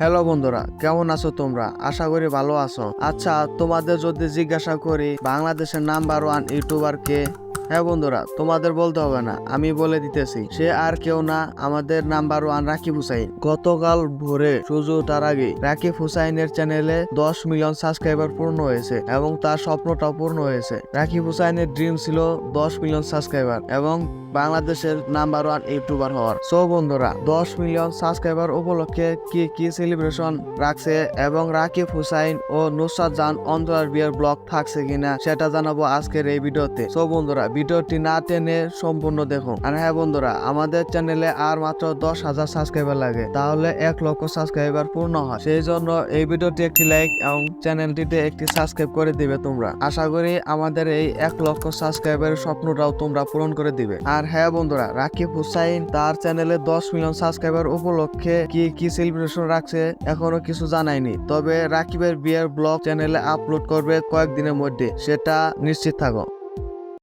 Hello বন্ধুরা, কেমন আছো তোমরা? আশা করি ভালো আছো। আচ্ছা তোমাদের যদি জিজ্ঞাসা করি, বাংলাদেশের নাম্বার ওয়ান ইউটিউবার কে? হ্যাঁ বন্ধুরা, তোমাদের বলতে হবে না, আমি বলে দিতেছি। সে আর কেউ না, আমাদের নাম্বার ওয়ান রাকিব হুসাইন। গতকাল ভোরে সূর্য তার আগে, রাকিব হুসাইনের চ্যানেলে দশ মিলিয়ন সাবস্ক্রাইবার পূর্ণ হয়েছে এবং তার স্বপ্নটাও পূর্ণ হয়েছে। রাকিব হুসাইনের ড্রিম ছিল দশ মিলিয়ন সাবস্ক্রাইবার এবং বাংলাদেশের নাম্বার ওয়ান ইউটিউবার হওয়ার। সো বন্ধুরা, দশ মিলিয়ন সাবস্ক্রাইবার উপলক্ষে কি কি সেলিব্রেশন রাখছে এবং রাকিব হুসাইন ও নুসরাত জান অন্তরার বিয়ের ব্লগ থাকছে কিনা, সেটা জানাব আজকের এই ভিডিওতে। সো বন্ধুরা ভিডিওটি না টেনে সম্পূর্ণ দেখুন। আর হ্যাঁ বন্ধুরা, আমাদের চ্যানেলে আর মাত্র দশ হাজার সাবস্ক্রাইবার লাগে, তাহলে এক লক্ষ সাবস্ক্রাইবার পূর্ণ হয়। সেই জন্য এই ভিডিওটি একটি লাইক এবং চ্যানেলটিতে একটি সাবস্ক্রাইব করে দিবে তোমরা। আশা করি আমাদের এই এক লক্ষ সাবস্ক্রাইবারের স্বপ্নটাও তোমরা পূরণ করে দিবে। আর হ্যাঁ বন্ধুরা, রাকিব হুসাইন তার চ্যানেলে দশ মিলিয়ন সাবস্ক্রাইবার উপলক্ষে কি কি সেলিব্রেশন রাখছে এখনও কিছু জানায়নি। তবে রাকিবের বিয়ের ব্লগ চ্যানেলে আপলোড করবে কয়েকদিনের মধ্যে, সেটা নিশ্চিত থাকো।